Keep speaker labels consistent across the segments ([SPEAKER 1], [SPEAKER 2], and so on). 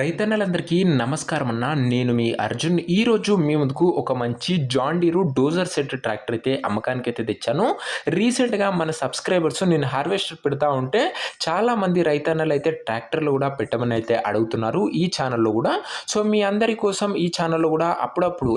[SPEAKER 1] రైతన్నలందరికీ నమస్కారం అన్న నేను మీ అర్జున్. ఈరోజు మీ ముందుకు ఒక మంచి జాండీరు డోజర్ సెట్ ట్రాక్టర్ అయితే అమ్మకానికి అయితే తెచ్చాను. రీసెంట్గా మన సబ్స్క్రైబర్స్ నేను హార్వెస్టర్ పెడతా ఉంటే చాలామంది రైతన్నలు అయితే ట్రాక్టర్లు కూడా పెట్టమని అయితే అడుగుతున్నారు ఈ ఛానల్లో కూడా. సో మీ అందరి కోసం ఈ ఛానల్లో కూడా అప్పుడప్పుడు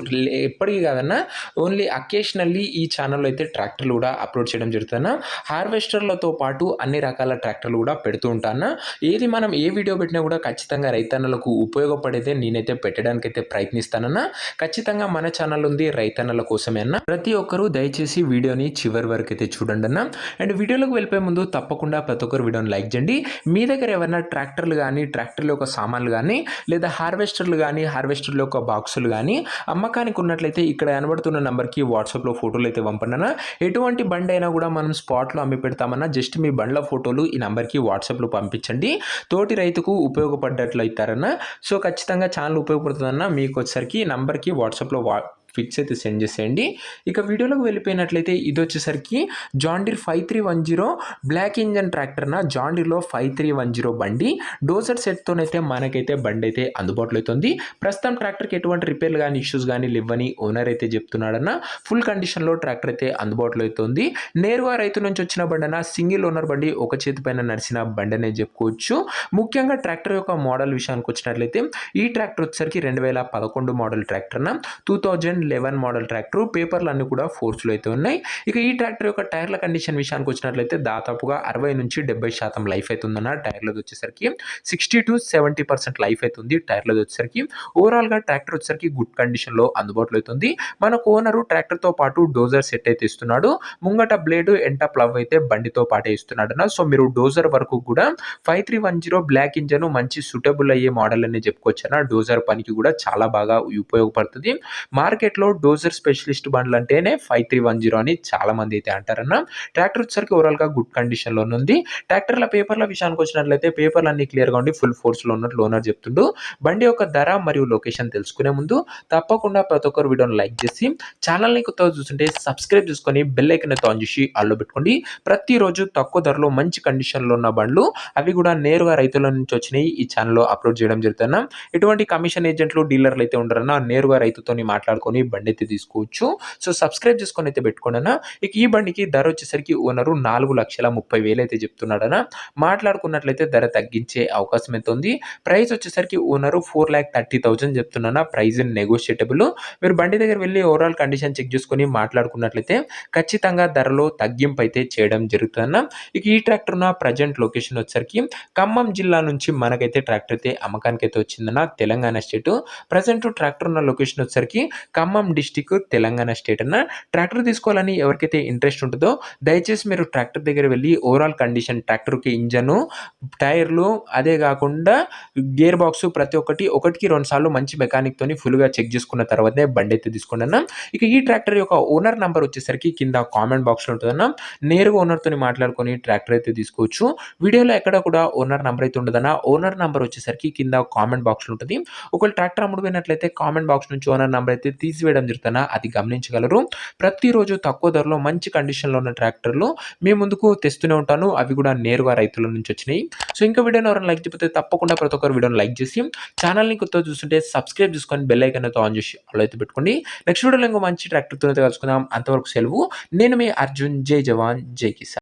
[SPEAKER 1] ఎప్పటికీ కాదన్నా ఓన్లీ అకేషనల్లీ ఈ ఛానల్లో అయితే ట్రాక్టర్లు కూడా అప్లోడ్ చేయడం జరుగుతుందన్న. హార్వెస్టర్లతో పాటు అన్ని రకాల ట్రాక్టర్లు కూడా పెడుతూ ఉంటాను ఏది మనం ఏ వీడియో పెట్టినా కూడా ఖచ్చితంగా రైతన్న రైతన్నలకు ఉపయోగపడేదే నేనైతే పెట్టడానికి అయితే ప్రయత్నిస్తానన్నా. ఖచ్చితంగా మన ఛానల్ ఉంది రైతన్నల కోసమే అన్న. ప్రతి ఒక్కరూ దయచేసి వీడియోని చివరి వరకు అయితే చూడండి అన్న అండ్ వీడియోలోకి వెళ్ళిపోయే ముందు తప్పకుండా ప్రతి ఒక్కరు వీడియోని లైక్ చేయండి. మీ దగ్గర ఎవరైనా ట్రాక్టర్లు కానీ ట్రాక్టర్ల యొక్క సామాన్లు కానీ లేదా హార్వెస్టర్లు కానీ హార్వెస్టర్ల యొక్క బాక్సులు కానీ అమ్మకానికి ఉన్నట్లయితే ఇక్కడ కనబడుతున్న నెంబర్కి వాట్సాప్లో ఫోటోలు అయితే పంపనన్నా. ఎటువంటి బండి అయినా కూడా మనం స్పాట్లో అమ్మి పెడతామన్నా జస్ట్ మీ బండ్ల ఫోటోలు ఈ నెంబర్కి వాట్సాప్లో పంపించండి. తోటి రైతుకు ఉపయోగపడ్డట్లు అన్న సో ఖచ్చితంగా ఛానల్ ఉపయోగపడుతుందన్న మీకు వచ్చేసరికి ఈ నంబర్కి వాట్సాప్లో వా పిక్స్ అయితే సెండ్ చేసేయండి. ఇక వీడియోలోకి వెళ్ళిపోయినట్లయితే ఇది వచ్చేసరికి John Deere five three one zero block engine ట్రాక్టర్న జాండీర్లో ఫైవ్ త్రీ వన్ జీరో బండి. డోజర్ సెట్తోనైతే మనకైతే బండి అయితే అందుబాటులో అవుతుంది. ప్రస్తుతం ట్రాక్టర్కి ఎటువంటి రిపేర్లు కానీ ఇష్యూస్ కానీ లేవని ఓనర్ అయితే చెప్తున్నాడన్న ఫుల్ కండిషన్లో ట్రాక్టర్ అయితే అందుబాటులో అవుతుంది. నేరుగా రైతు నుంచి వచ్చిన బండి సింగిల్ ఓనర్ బండి ఒక చేతి పైన నడిచిన బండి అనే చెప్పుకోవచ్చు. ముఖ్యంగా ట్రాక్టర్ యొక్క మోడల్ విషయానికి వచ్చినట్లయితే ఈ ట్రాక్టర్ వచ్చేసరికి రెండు వేల పదకొండు model ట్రాక్టర్న. Two thousand eleven model tractor. పేపర్లు అన్నీ కూడా ఫోర్స్లో అయితే ఉన్నాయి. ఇక ఈ ట్రాక్టర్ యొక్క టైర్ల కండిషన్ విషయానికి వచ్చినట్లయితే దాదాపుగా అరవై నుంచి డెబ్బై శాతం లైఫ్ అవుతుందన్న టైర్లది వచ్చేసరికి sixty to seventy percent life అవుతుంది టైర్లది వచ్చేసరికి. ఓవరాల్గా ట్రాక్టర్ వచ్చేసరికి గుడ్ కండిషన్లో అందుబాటులో అవుతుంది మనకు ఓనరు ట్రాక్టర్తో పాటు డోజర్ సెట్ అయితే ఇస్తున్నాడు. ముంగట బ్లేడ్ ఎంట ప్లవ్ అయితే బండితో పాటే ఇస్తున్నాడు అన్న సో మీరు డోజర్ వరకు కూడా five three one zero block engine మంచి సూటబుల్ అయ్యే మోడల్ అని చెప్పుకోవచ్చు డోజర్ పనికి కూడా చాలా బాగా ఉపయోగపడుతుంది. మార్కెట్ మార్కెట్లో డోజర్ స్పెషలిస్ట్ బండ్లు అంటేనే ఫైవ్ త్రీ వన్ జీరో అని చాలా మంది అయితే అంటారన్న. ట్రాక్టర్ వచ్చేసరికి ఓవరాల్గా గుడ్ కండిషన్లో ఉంది. ట్రాక్టర్ల పేపర్ల విషయానికి వచ్చినట్లయితే పేపర్లు అన్ని క్లియర్గా ఉండి ఫుల్ ఫోర్స్లో ఉన్నట్లు ఓనర్ చెప్తుండు. బండి యొక్క ధర మరియు లొకేషన్ తెలుసుకునే ముందు తప్పకుండా ప్రతి ఒక్కరు వీడియోని లైక్ చేసి ఛానల్ని కొత్తగా చూస్తుంటే సబ్స్క్రైబ్ చేసుకొని బెల్ ఐకన్ అయితే ఆన్ చేసి ఆల్లో పెట్టుకోండి. ప్రతిరోజు తక్కువ ధరలో మంచి కండిషన్లో ఉన్న బండ్లు అవి కూడా నేరుగా రైతుల నుంచి వచ్చినాయి. ఈ ఛానల్లో అప్లోడ్ చేయడం జరుగుతున్నాం ఎటువంటి కమిషన్ ఏజెంట్లు డీలర్లు అయితే ఉండరన్నా. నేరుగా రైతుతో మాట్లాడుకొని బండి అయితే తీసుకోవచ్చు. సో సబ్స్క్రైబ్ చేసుకొని అయితే పెట్టుకోండి ఇక ఈ బండికి ధర వచ్చేసరికి ఓనరు నాలుగు లక్షల ముప్పై వేలు అయితే చెప్తున్నాడన మాట్లాడుకున్నట్లయితే ధర తగ్గించే అవకాశం అయితే ఉంది. ప్రైస్ వచ్చేసరికి owner four lakh thirty thousand చెప్తున్నా ప్రైస్ నెగోషియేటబుల్ మీరు బండి దగ్గర వెళ్ళి ఓవరాల్ కండిషన్ చెక్ చేసుకొని మాట్లాడుకున్నట్లయితే ఖచ్చితంగా ధరలో తగ్గింపు అయితే చేయడం జరుగుతుందన్న. ఇక ఈ ట్రాక్టర్ ఉన్న ప్రజెంట్ లొకేషన్ వచ్చేసరికి ఖమ్మం జిల్లా నుంచి మనకైతే ట్రాక్టర్ అయితే అమ్మకానికి అయితే వచ్చిందన్న. తెలంగాణ స్టేట్ ప్రజెంట్ ట్రాక్టర్ ఉన్న లొకేషన్ వచ్చేసరికి ఖమ్మం డిస్టిక్ తెలంగాణ స్టేట్ అన్న ట్రాక్టర్ తీసుకోవాలని ఎవరికైతే ఇంట్రెస్ట్ ఉంటుందో దయచేసి మీరు ట్రాక్టర్ దగ్గర వెళ్ళి ఓవరాల్ కండిషన్ ట్రాక్టర్కి ఇంజను టైర్లు అదే కాకుండా గేర్ బాక్స్ ప్రతి ఒక్కటి ఒకటికి రెండు సార్లు మంచి మెకానిక్ తోని ఫుల్గా చెక్ చేసుకున్న తర్వాతే బండి అయితే తీసుకోండి ఇక ఈ ట్రాక్టర్ యొక్క ఓనర్ నంబర్ వచ్చేసరికి కింద కామెంట్ బాక్స్లో ఉంటుందన్నా. నేరుగా ఓనర్తో మాట్లాడుకొని ట్రాక్టర్ అయితే తీసుకోవచ్చు. వీడియోలో ఎక్కడ కూడా ఓనర్ నంబర్ అయితే ఉండదన్నా. ఓనర్ నంబర్ వచ్చేసరికి కింద కామెంట్ బాక్స్లో ఉంటుంది. ఒకవేళ ట్రాక్టర్ అమ్ముడుపోయినట్లయితే కామెంట్ బాక్స్ నుంచి ఓనర్ నంబర్ అయితే తీసివేయడం జరుగుతున్న అది గమనించగలరు. ప్రతిరోజు తక్కువ ధరలో మంచి కండిషన్లో ఉన్న ట్రాక్టర్లు మీ ముందుకు తెస్తూనే ఉంటాను. అవి కూడా నేరుగా రైతుల నుంచి వచ్చినాయి. సో ఇంకా వీడియోని ఎవరైనా లైక్ చెప్పితే తప్పకుండా ప్రతి ఒక్కరు వీడియోని లైక్ చేసి ఛానల్ని కొత్త చూస్తుంటే సబ్స్క్రైబ్ చేసుకొని బెల్ ఐకన్ అయితే ఆన్ చేసి అలా అయితే పెట్టుకోండి. నెక్స్ట్ వీడియోలో ఇంకో మంచి ట్రాక్టర్తో అయితే కలుసుకుందాం. అంతవరకు సెలవు. నేను మీ అర్జున్. జై జవాన్. జై కిసాన్.